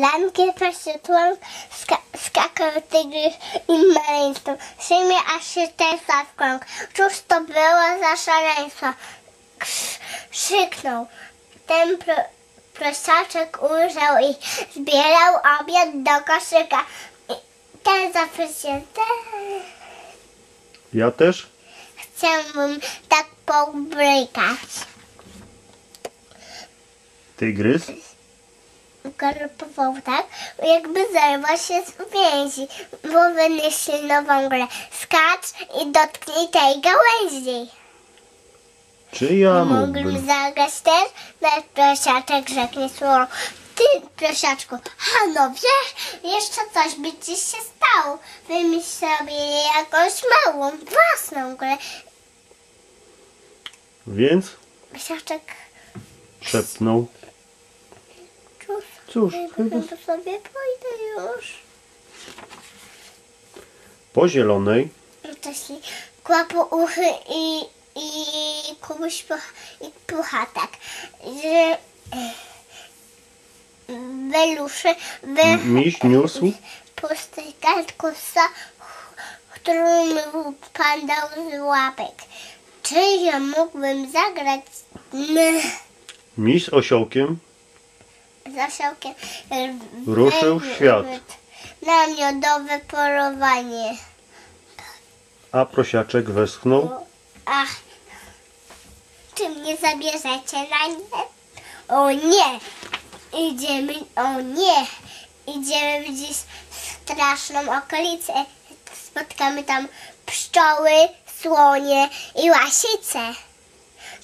Lanki prześwietłą ska skakał tygrys i maleństwo. Szymie aż się tesła w krąg. Cóż to było za szaleństwo? Krz krzyknął. Ten pro prostaczek ujrzał i zbierał obiad do koszyka. I ten zaprzysięty. Ja też? Chciałbym tak pobrykać. Tygrys? Galopował tak, jakby zerwał się z uwięzi. Bo wymyślił nową grę. Skacz i dotknij tej gałęzi. Czy ja Mógłbym mógłbym? zagrać też, lecz prosiaczek rzeknie słowo. Ty, prosiaczku, a no wiesz, jeszcze coś by ci się stało. Wymyśl sobie jakąś małą, własną grę. Więc Prosiaczek, szepnął. Cóż, Cóż, chyba chyba sobie pójdę już. po zielonej. Wcześniej kłapu uchy i, i kubuś pucha, i pucha tak, że beluszy m- miś niósł? Pusty kartkusa, którą pan dał z łapek. Czy ja mógłbym zagrać? Miś z osiołkiem z osiołkiem? Ruszył w świat. Na miodowe polowanie. a prosiaczek westchnął. Ach, czy mnie zabierzecie na nie? O nie! Idziemy, o nie! Idziemy w straszną okolicę. Spotkamy tam pszczoły, słonie i łasice.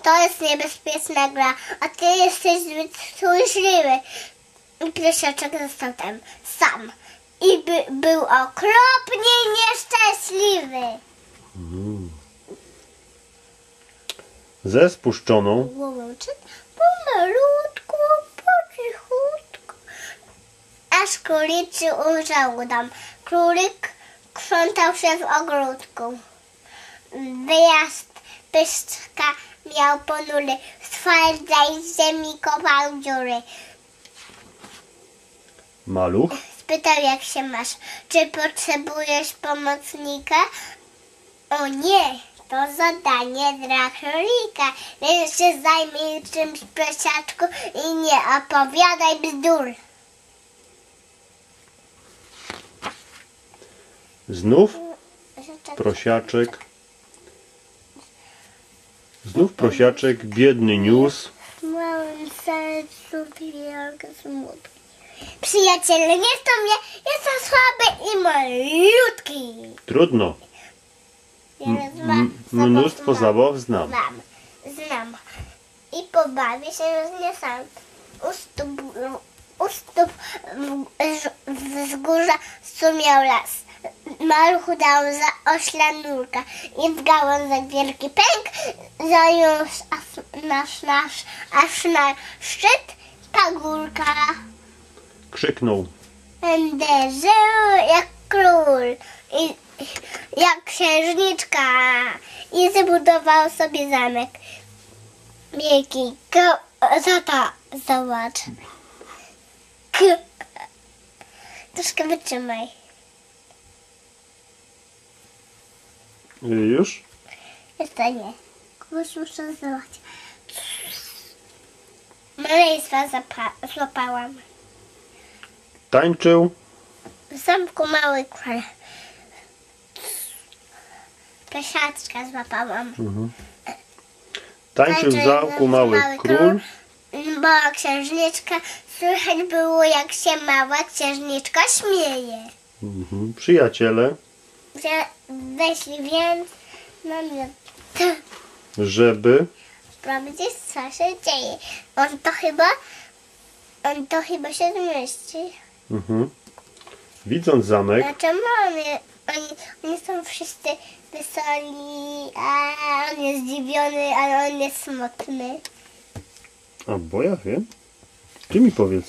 To jest niebezpieczna gra, a ty jesteś zbyt tchórzliwy. I Prosiaczek został tam sam. I by, był okropnie nieszczęśliwy. Ze spuszczoną głową, czy pomalutku, po cichutku. Aż króliczy ujrzał tam. Królik krzątał się w ogródku. Wyjazd pyszczka miał ponury. Z twardej ziemi kopał dziury. maluch Spytał jak się masz. Czy potrzebujesz pomocnika? O nie, to zadanie dla królika, więc się zajmij czymś prosiaczku i nie opowiadaj bzdur. znów prosiaczek znów prosiaczek biedny niósł W małym sercu wielkie smutki. Przyjaciele, nie to mnie, jestem słaby i malutki. trudno M- mnóstwo zabaw znam Znam, znam. I pobawię się z nie sam. U stóp, u stóp w- w- wzgórza sumiał las. Maluchu dał za ośla nurka i w gałązek wielki pęk zajął nasz, nasz, aż na szczyt ta górka. krzyknął Będę żył jak król i jak księżniczka i zbudował sobie zamek. Wielki. Ko- Tata, zobacz. K- Troszkę wytrzymaj. Już Jeszcze nie. Kogoś muszę złapać. Maleństwa złapałam. tańczył W zamku mały król. Przesiadczka złapałam. tańczył w zamku mały król Mała księżniczka. Słychać było, jak się mała księżniczka śmieje. mhm. przyjaciele Że więc mnie żeby sprawdzić, co się dzieje. On to chyba, on to chyba się zmieści. mhm. widząc zamek Dlaczego on je, oni, oni są wszyscy weseli, a on jest zdziwiony, ale on jest smutny. A bo ja wiem. Ty mi powiedz.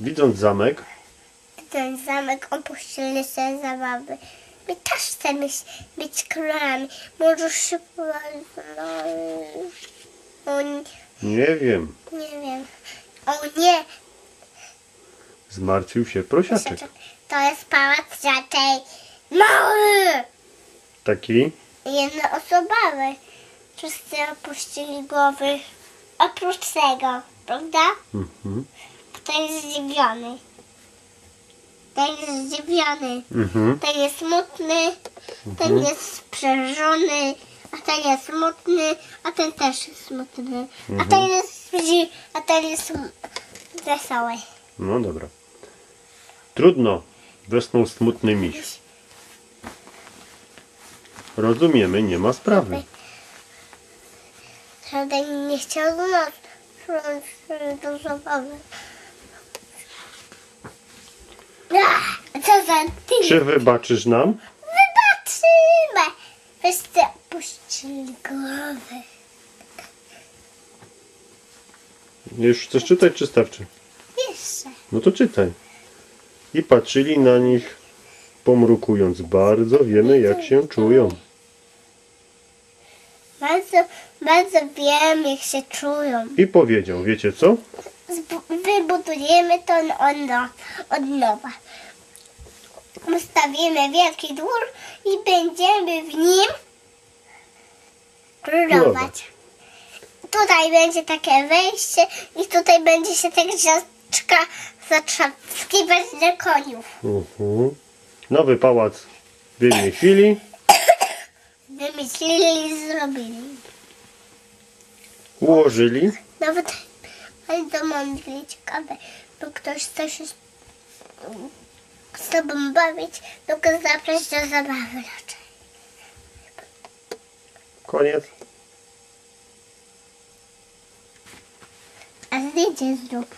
Widząc zamek, Ten zamek opuścili sobie zabawy. My też chcemy być królami. Może szybko... No, o, nie, wiem. nie wiem. O nie, Zmartwił się prosiaczek. To jest pałac raczej mały. Taki? Jednoosobowy. Wszyscy opuścili głowy. Oprócz tego, prawda? Mhm. Ten jest zdziwiony. Ten jest zdziwiony. Mhm. Ten jest smutny. Ten jest przerażony. A ten jest smutny. A ten też jest smutny. A ten jest a ten jest wesoły. No dobra. Trudno. Wesnął smutny miś. Rozumiemy, nie ma sprawy. Żaden nie chciał nas. Do zabawy. Ach, Co za ty? Czy wybaczysz nam? Wybaczymy! Wszyscy opuścili głowy. Już chcesz czytać czy starczy? Jeszcze. No to czytaj. I patrzyli na nich, pomrukując. Bardzo wiemy, jak się czują. Bardzo, bardzo wiem, jak się czują. I powiedział, wiecie co? Zbu- Wybudujemy od, no, od nowa. Ustawimy wielki dwór i będziemy w nim królować. Tutaj będzie takie wejście i tutaj będzie się tak gwiazdczka zatrzaskiwać na koniów. Mhm. Nowy pałac wymyślili. Wymyślili i zrobili. Ułożyli. Nawet ale to mądre i ciekawe, bo ktoś chce się z, tobą bawić, tylko zaprać do zabawy raczej. Koniec. A zdjęcie zrób.